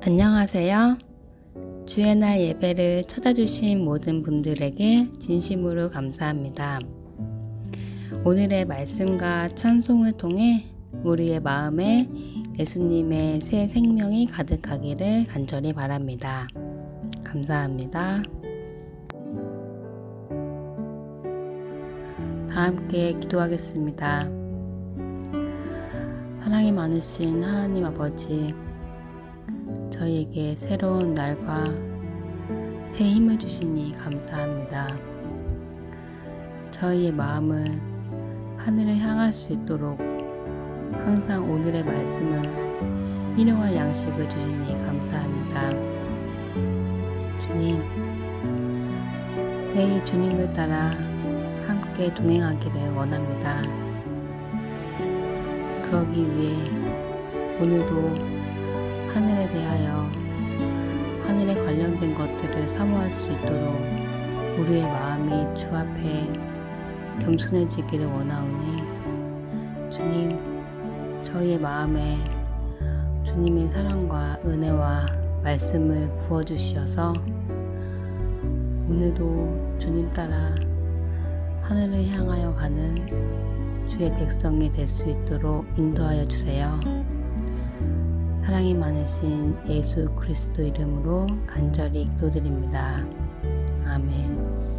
안녕하세요. 날 예배를 찾아주신 모든 분들에게 진심으로 감사합니다. 오늘의 말씀과 찬송을 통해 우리의 마음에 예수님의 새 생명이 가득하기를 간절히 바랍니다. 감사합니다. 다 함께 기도하겠습니다. 사랑이 많으신 하나님 아버지, 저희에게 새로운 날과 새 힘을 주시니 감사합니다. 저희의 마음을 하늘을 향할 수 있도록 항상 오늘의 말씀을 일용할 양식을 주시니 감사합니다. 주님, 매일 주님을 따라 함께 동행하기를 원합니다. 그러기 위해 오늘도 하늘에 대하여 하늘에 관련된 것들을 사모할 수 있도록 우리의 마음이 주 앞에 겸손해지기를 원하오니 주님 저희의 마음에 주님의 사랑과 은혜와 말씀을 부어주시어서 오늘도 주님 따라 하늘을 향하여 가는 주의 백성이 될 수 있도록 인도하여 주세요. 사랑이 많으신 예수 그리스도 이름으로 간절히 기도드립니다. 아멘.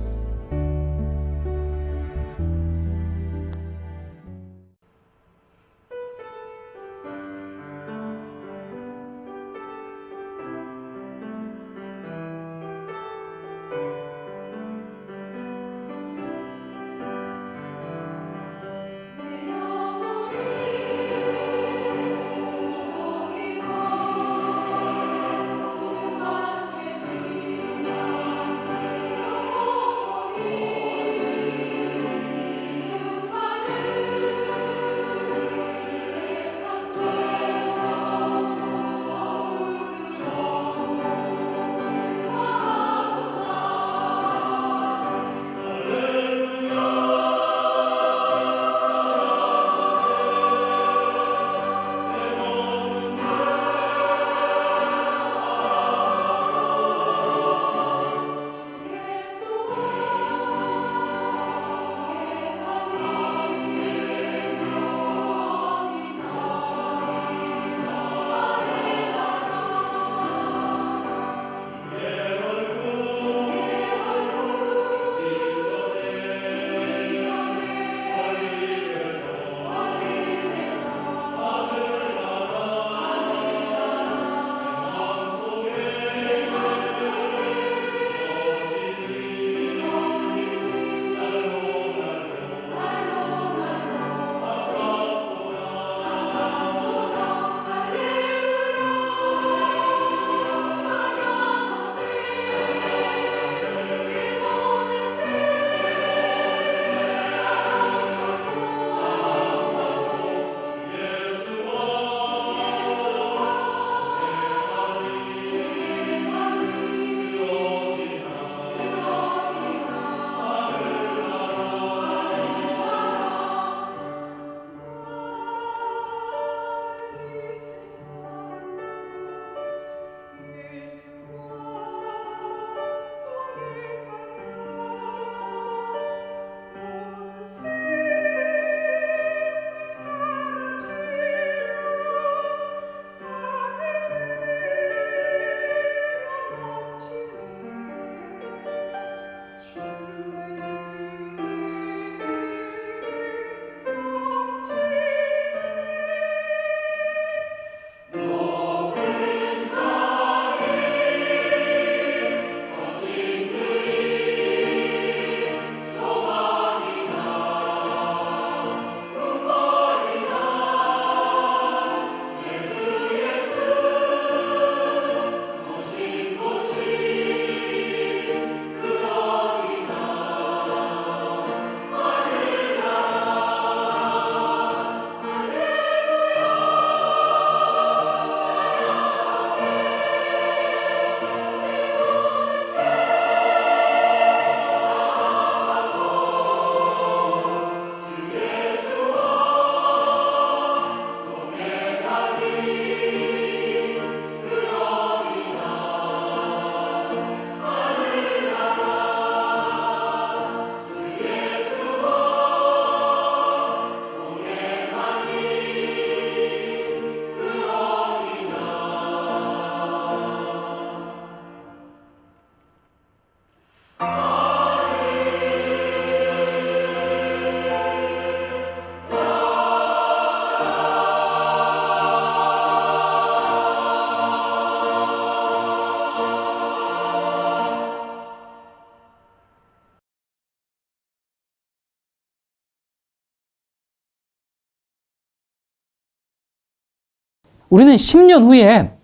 우리는 10년 후에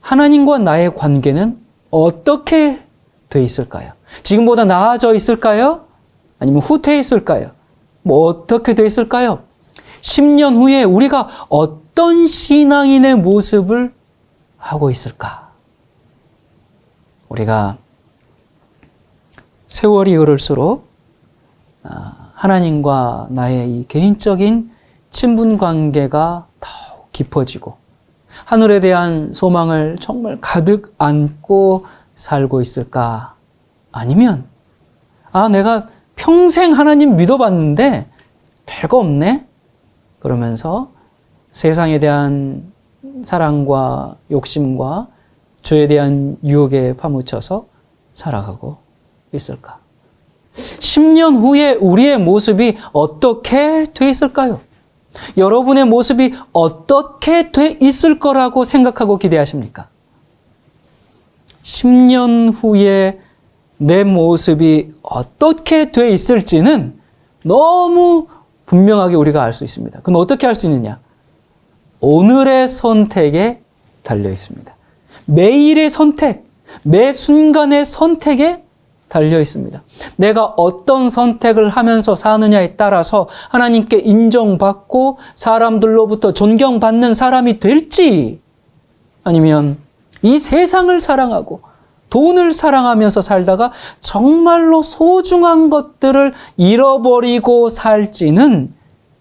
하나님과 나의 관계는 어떻게 돼 있을까요? 지금보다 나아져 있을까요? 아니면 후퇴해 있을까요? 뭐 어떻게 돼 있을까요? 10년 후에 우리가 어떤 신앙인의 모습을 하고 있을까? 우리가 세월이 흐를수록 아, 하나님과 나의 이 개인적인 친분 관계가 깊어지고 하늘에 대한 소망을 정말 가득 안고 살고 있을까? 아니면 아 내가 평생 하나님 믿어봤는데 별거 없네? 그러면서 세상에 대한 사랑과 욕심과 죄에 대한 유혹에 파묻혀서 살아가고 있을까? 10년 후에 우리의 모습이 어떻게 돼 있을까요? 여러분의 모습이 어떻게 돼 있을 거라고 생각하고 기대하십니까? 10년 후에 내 모습이 어떻게 돼 있을지는 너무 분명하게 우리가 알 수 있습니다. 그럼 어떻게 할 수 있느냐? 오늘의 선택에 달려 있습니다. 매일의 선택, 매 순간의 선택에 달려 있습니다. 내가 어떤 선택을 하면서 사느냐에 따라서 하나님께 인정받고 사람들로부터 존경받는 사람이 될지 아니면 이 세상을 사랑하고 돈을 사랑하면서 살다가 정말로 소중한 것들을 잃어버리고 살지는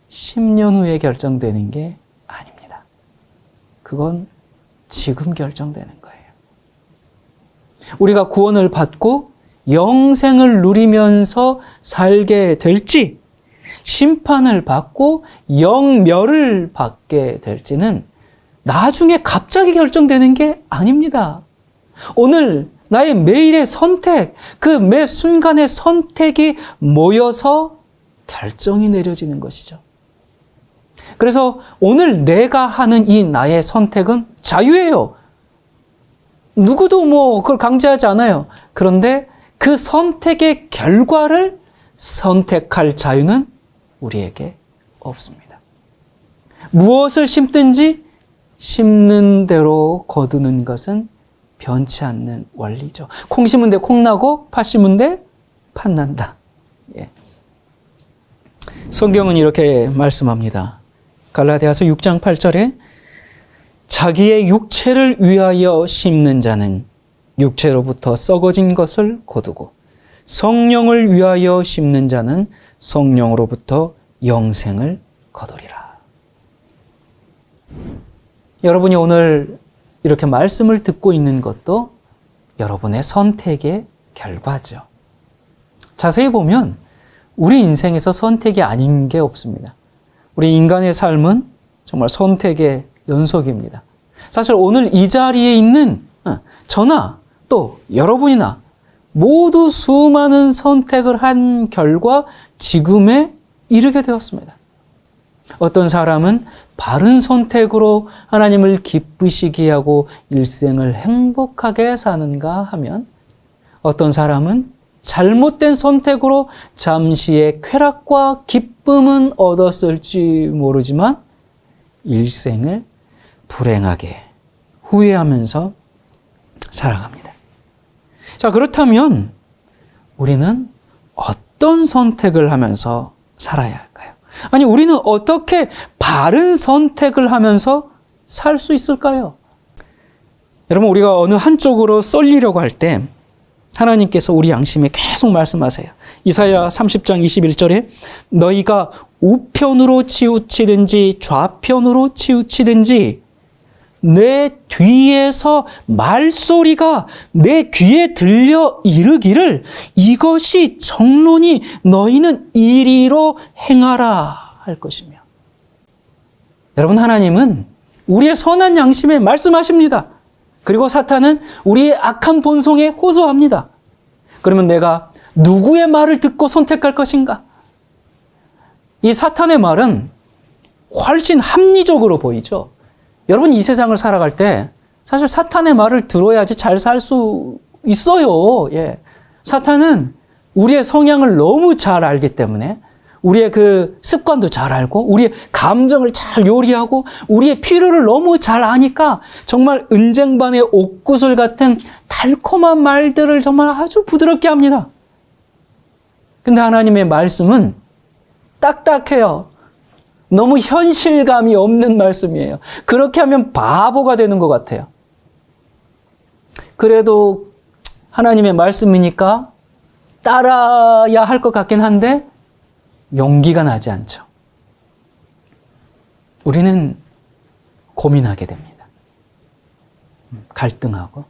10년 후에 결정되는 게 아닙니다. 그건 지금 결정되는 거예요. 우리가 구원을 받고 영생을 누리면서 살게 될지, 심판을 받고 영멸을 받게 될지는 나중에 갑자기 결정되는 게 아닙니다. 오늘 나의 매일의 선택, 그 매 순간의 선택이 모여서 결정이 내려지는 것이죠. 그래서 오늘 내가 하는 이 나의 선택은 자유예요. 누구도 뭐 그걸 강제하지 않아요. 그런데 그 선택의 결과를 선택할 자유는 우리에게 없습니다. 무엇을 심든지 심는 대로 거두는 것은 변치 않는 원리죠. 콩 심은 데 콩 나고 팥 심은 데 팥 난다. 예. 성경은 이렇게 말씀합니다. 갈라디아서 6장 8절에 자기의 육체를 위하여 심는 자는 육체로부터 썩어진 것을 거두고 성령을 위하여 심는 자는 성령으로부터 영생을 거두리라. 여러분이 오늘 이렇게 말씀을 듣고 있는 것도 여러분의 선택의 결과죠. 자세히 보면 우리 인생에서 선택이 아닌 게 없습니다. 우리 인간의 삶은 정말 선택의 연속입니다. 사실 오늘 이 자리에 있는 어, 저나 또 여러분이나 모두 수많은 선택을 한 결과 지금에 이르게 되었습니다. 어떤 사람은 바른 선택으로 하나님을 기쁘시게 하고 일생을 행복하게 사는가 하면 어떤 사람은 잘못된 선택으로 잠시의 쾌락과 기쁨은 얻었을지 모르지만 일생을 불행하게 후회하면서 살아갑니다. 자, 그렇다면 우리는 어떤 선택을 하면서 살아야 할까요? 아니, 우리는 어떻게 바른 선택을 하면서 살 수 있을까요? 여러분, 우리가 어느 한쪽으로 쏠리려고 할 때 하나님께서 우리 양심에 계속 말씀하세요. 이사야 30장 21절에 너희가 우편으로 치우치든지 좌편으로 치우치든지 내 뒤에서 말소리가 내 귀에 들려 이르기를 이것이 정론이 너희는 이리로 행하라 할 것이며. 여러분, 하나님은 우리의 선한 양심에 말씀하십니다. 그리고 사탄은 우리의 악한 본성에 호소합니다. 그러면 내가 누구의 말을 듣고 선택할 것인가? 이 사탄의 말은 훨씬 합리적으로 보이죠. 여러분 이 세상을 살아갈 때 사실 사탄의 말을 들어야지 잘 살 수 있어요. 예. 사탄은 우리의 성향을 너무 잘 알기 때문에 우리의 그 습관도 잘 알고, 우리의 감정을 잘 요리하고, 우리의 필요를 너무 잘 아니까 정말 은쟁반의 옥구슬 같은 달콤한 말들을 정말 아주 부드럽게 합니다. 근데 하나님의 말씀은 딱딱해요. 너무 현실감이 없는 말씀이에요. 그렇게 하면 바보가 되는 것 같아요. 그래도 하나님의 말씀이니까 따라야 할 것 같긴 한데 용기가 나지 않죠. 우리는 고민하게 됩니다. 음, 갈등하고.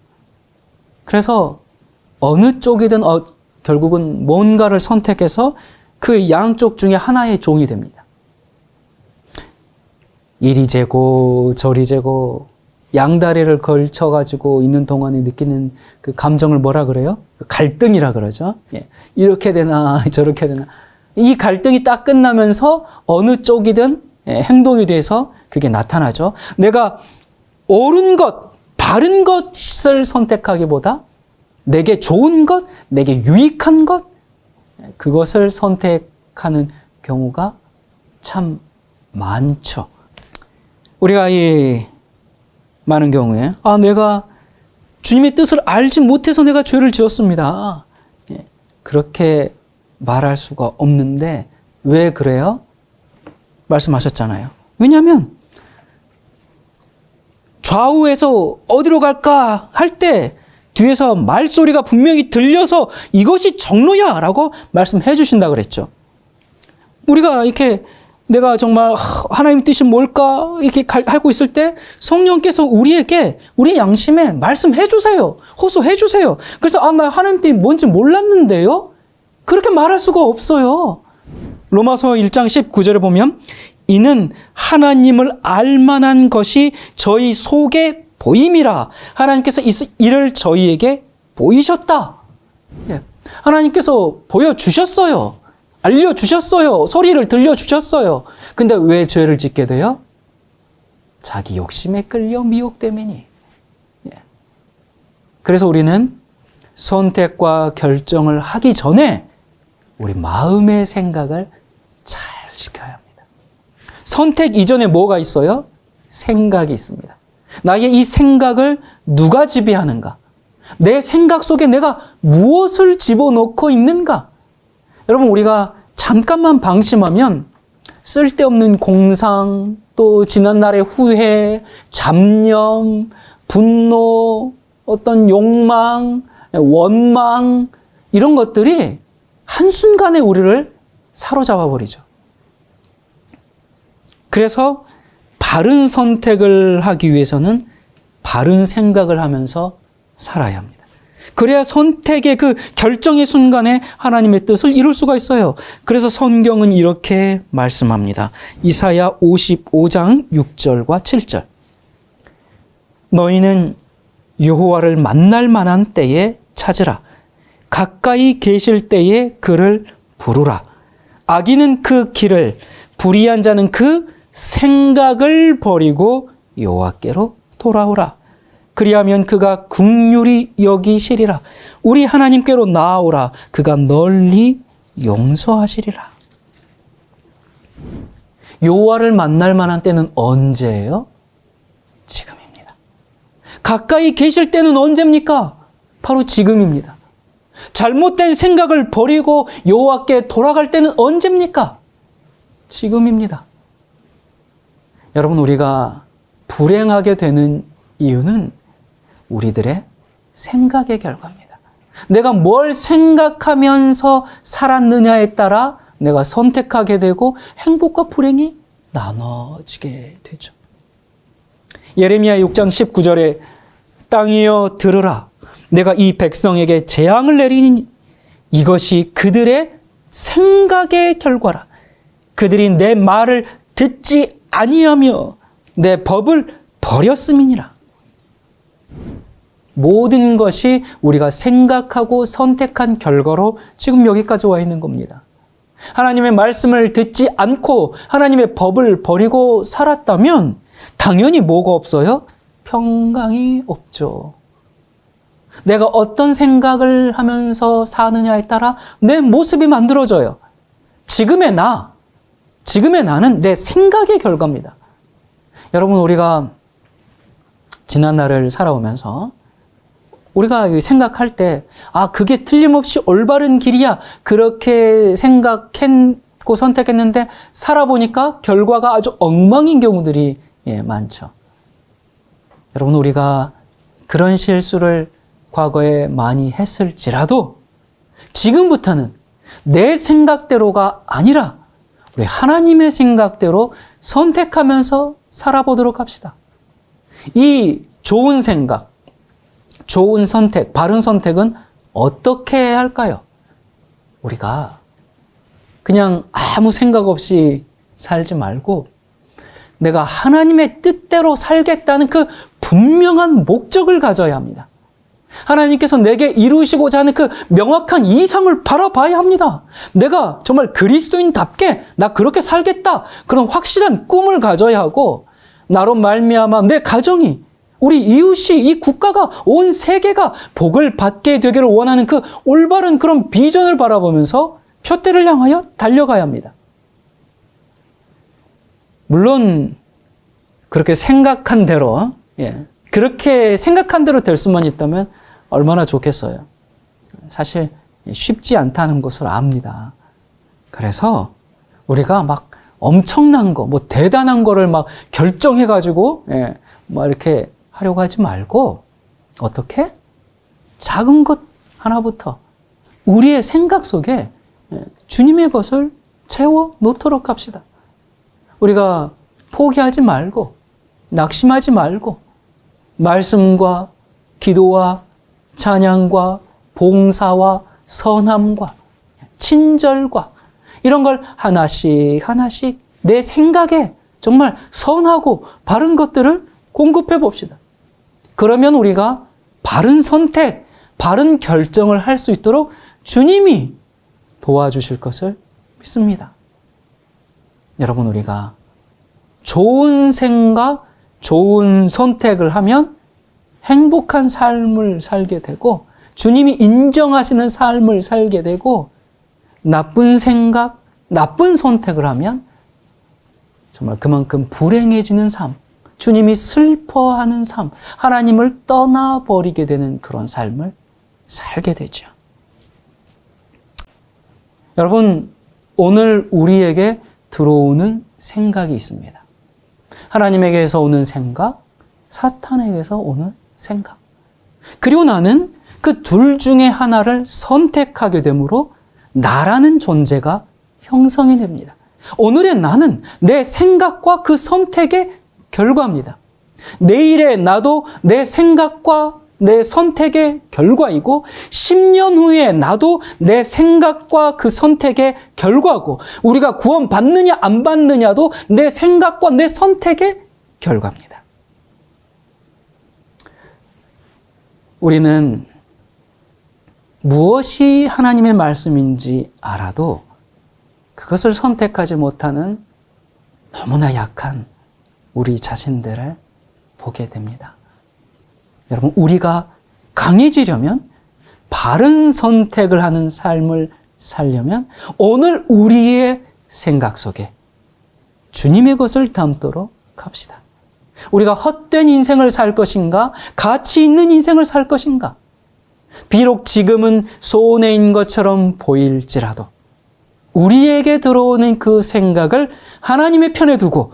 그래서 어느 쪽이든 어, 결국은 뭔가를 선택해서 그 양쪽 중에 하나의 종이 됩니다. 이리 재고 저리 재고 양다리를 걸쳐 가지고 있는 동안에 느끼는 그 감정을 뭐라 그래요? 갈등이라 그러죠. 예. 이렇게 되나 저렇게 되나 이 갈등이 딱 끝나면서 어느 쪽이든 예, 행동이 돼서 그게 나타나죠. 내가 옳은 것, 바른 것을 선택하기보다 내게 좋은 것, 내게 유익한 것, 예, 그것을 선택하는 경우가 참 많죠. 우리가 이 많은 경우에 아 내가 주님의 뜻을 알지 못해서 내가 죄를 지었습니다. 예, 그렇게 말할 수가 없는데 왜 그래요? 말씀하셨잖아요. 왜냐하면 좌우에서 어디로 갈까 할 때 뒤에서 말소리가 분명히 들려서 이것이 정로야 라고 말씀해 주신다 그랬죠. 우리가 이렇게 내가 정말 하나님 뜻이 뭘까 이렇게 하고 있을 때 성령께서 우리에게 우리 양심에 말씀해 주세요. 호소해 주세요. 그래서 아 나 하나님 뜻이 뭔지 몰랐는데요. 그렇게 말할 수가 없어요. 로마서 1장 19절에 보면 이는 하나님을 알만한 것이 저희 속에 보임이라 하나님께서 이를 저희에게 보이셨다. 예. 하나님께서 보여주셨어요. 알려주셨어요. 소리를 들려주셨어요. 근데 왜 죄를 짓게 돼요? 자기 욕심에 끌려 미혹되매니. 예. 그래서 우리는 선택과 결정을 하기 전에 우리 마음의 생각을 잘 지켜야 합니다. 선택 이전에 뭐가 있어요? 생각이 있습니다. 나의 이 생각을 누가 지배하는가? 내 생각 속에 내가 무엇을 집어넣고 있는가? 여러분, 우리가 잠깐만 방심하면 쓸데없는 공상, 또 지난날의 후회, 잡념, 분노, 어떤 욕망, 원망, 이런 것들이 한순간에 우리를 사로잡아 버리죠. 그래서 바른 선택을 하기 위해서는 바른 생각을 하면서 살아야 합니다. 그래야 선택의 그 결정의 순간에 하나님의 뜻을 이룰 수가 있어요. 그래서 성경은 이렇게 말씀합니다. 이사야 55장 6절과 7절. 너희는 여호와를 만날 만한 때에 찾으라. 가까이 계실 때에 그를 부르라. 악인은 그 길을 불의한 자는 그 생각을 버리고 여호와께로 돌아오라. 그리하면 그가 국률이 여기시리라. 우리 하나님께로 나아오라. 그가 널리 용서하시리라. 여호와를 만날 만한 때는 언제예요? 지금입니다. 가까이 계실 때는 언제입니까? 바로 지금입니다. 잘못된 생각을 버리고 여호와께 돌아갈 때는 언제입니까? 지금입니다. 여러분 우리가 불행하게 되는 이유는 우리들의 생각의 결과입니다. 내가 뭘 생각하면서 살았느냐에 따라 내가 선택하게 되고 행복과 불행이 나눠지게 되죠. 예레미야 6장 19절에 땅이여 들으라 내가 이 백성에게 재앙을 내리니 이것이 그들의 생각의 결과라 그들이 내 말을 듣지 아니하며 내 법을 버렸음이니라 모든 것이 우리가 생각하고 선택한 결과로 지금 여기까지 와 있는 겁니다. 하나님의 말씀을 듣지 않고 하나님의 법을 버리고 살았다면 당연히 뭐가 없어요? 평강이 없죠. 내가 어떤 생각을 하면서 사느냐에 따라 내 모습이 만들어져요. 지금의 나, 지금의 나는 내 생각의 결과입니다. 여러분, 우리가 지난 날을 살아오면서 우리가 생각할 때, 아, 그게 틀림없이 올바른 길이야. 그렇게 생각했고 선택했는데 살아보니까 결과가 아주 엉망인 경우들이 예, 많죠. 여러분, 우리가 그런 실수를 과거에 많이 했을지라도 지금부터는 내 생각대로가 아니라 우리 하나님의 생각대로 선택하면서 살아보도록 합시다. 이 좋은 생각, 좋은 선택, 바른 선택은 어떻게 할까요? 우리가 그냥 아무 생각 없이 살지 말고 내가 하나님의 뜻대로 살겠다는 그 분명한 목적을 가져야 합니다. 하나님께서 내게 이루시고자 하는 그 명확한 이상을 바라봐야 합니다. 내가 정말 그리스도인답게 나 그렇게 살겠다. 그런 확실한 꿈을 가져야 하고 나로 말미암아 내 가정이 우리 이웃이 이 국가가 온 세계가 복을 받게 되기를 원하는 그 올바른 그런 비전을 바라보면서 표대를 향하여 달려가야 합니다. 물론 그렇게 생각한 대로 예, 그렇게 생각한 대로 될 수만 있다면 얼마나 좋겠어요. 사실 쉽지 않다는 것을 압니다. 그래서 우리가 막 엄청난 거, 뭐 대단한 거를 막 결정해가지고, 예, 막 이렇게 하려고 하지 말고, 어떻게? 작은 것 하나부터 우리의 생각 속에 예, 주님의 것을 채워 놓도록 합시다. 우리가 포기하지 말고, 낙심하지 말고, 말씀과 기도와 찬양과 봉사와 선함과 친절과 이런 걸 하나씩 하나씩 내 생각에 정말 선하고 바른 것들을 공급해 봅시다. 그러면 우리가 바른 선택, 바른 결정을 할 수 있도록 주님이 도와주실 것을 믿습니다. 여러분, 우리가 좋은 생각, 좋은 선택을 하면 행복한 삶을 살게 되고 주님이 인정하시는 삶을 살게 되고 나쁜 생각, 나쁜 선택을 하면 정말 그만큼 불행해지는 삶, 주님이 슬퍼하는 삶, 하나님을 떠나버리게 되는 그런 삶을 살게 되죠. 여러분, 오늘 우리에게 들어오는 생각이 있습니다. 하나님에게서 오는 생각, 사탄에게서 오는 생각. 그리고 나는 그 둘 중에 하나를 선택하게 되므로 나라는 존재가 형성이 됩니다. 오늘의 나는 내 생각과 그 선택의 결과입니다. 내일의 나도 내 생각과 내 선택의 결과이고 10년 후에 나도 내 생각과 그 선택의 결과고 우리가 구원 받느냐 안 받느냐도 내 생각과 내 선택의 결과입니다. 우리는 무엇이 하나님의 말씀인지 알아도 그것을 선택하지 못하는 너무나 약한 우리 자신들을 보게 됩니다. 여러분, 우리가 강해지려면 바른 선택을 하는 삶을 살려면 오늘 우리의 생각 속에 주님의 것을 담도록 합시다. 우리가 헛된 인생을 살 것인가? 가치 있는 인생을 살 것인가? 비록 지금은 손해인 것처럼 보일지라도 우리에게 들어오는 그 생각을 하나님의 편에 두고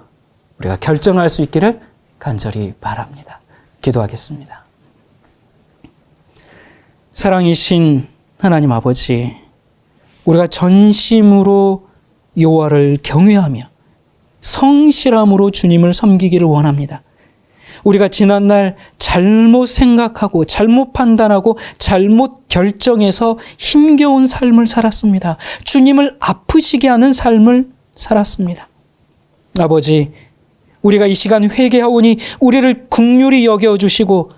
우리가 결정할 수 있기를 간절히 바랍니다. 기도하겠습니다. 사랑이신 하나님 아버지, 우리가 전심으로 여호와를 경외하며 성실함으로 주님을 섬기기를 원합니다. 우리가 지난날 잘못 생각하고 잘못 판단하고 잘못 결정해서 힘겨운 삶을 살았습니다. 주님을 아프시게 하는 삶을 살았습니다. 아버지, 우리가 이 시간 회개하오니 우리를 국률이 여겨 주시고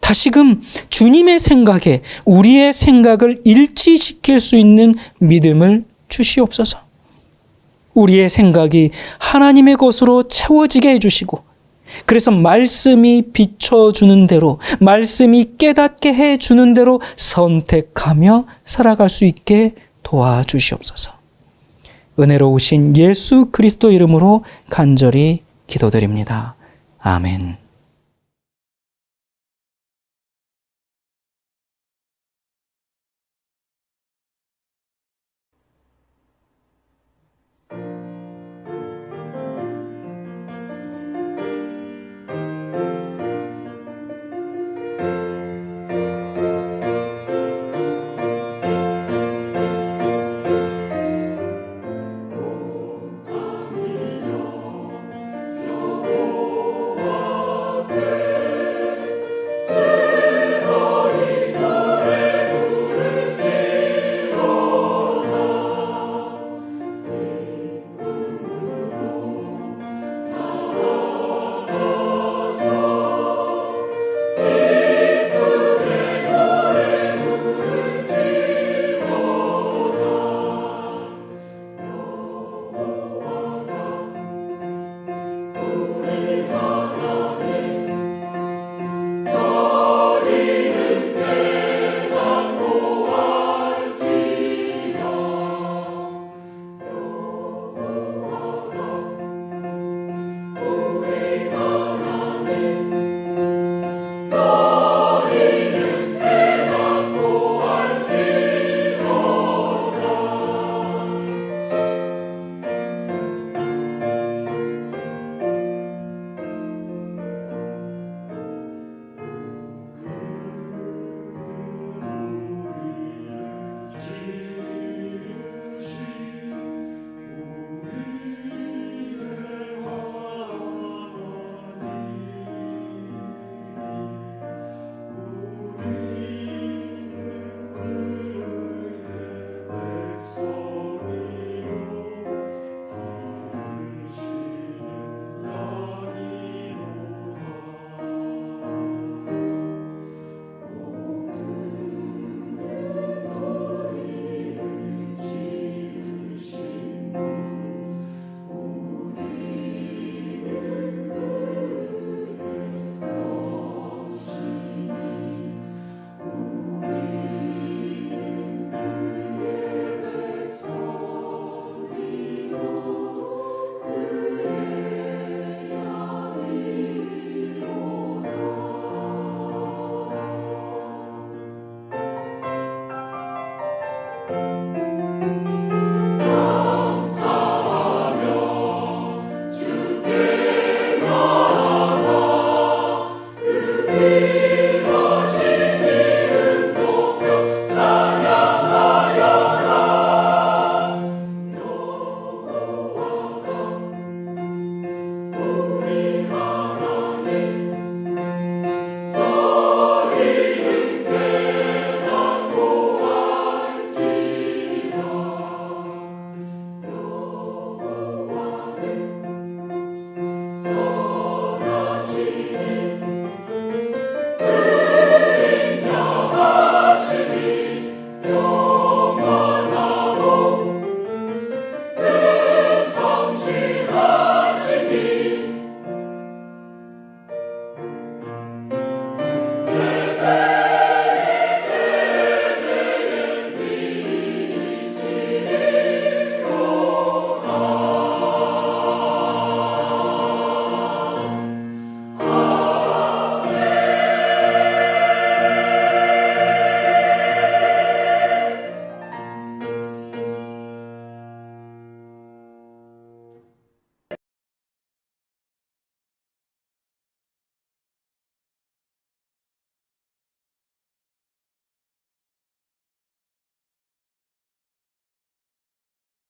다시금 주님의 생각에 우리의 생각을 일치시킬 수 있는 믿음을 주시옵소서. 우리의 생각이 하나님의 것으로 채워지게 해주시고, 그래서 말씀이 비춰주는 대로, 말씀이 깨닫게 해주는 대로 선택하며 살아갈 수 있게 도와주시옵소서. 은혜로우신 예수 그리스도 이름으로 간절히 기도드립니다. 아멘.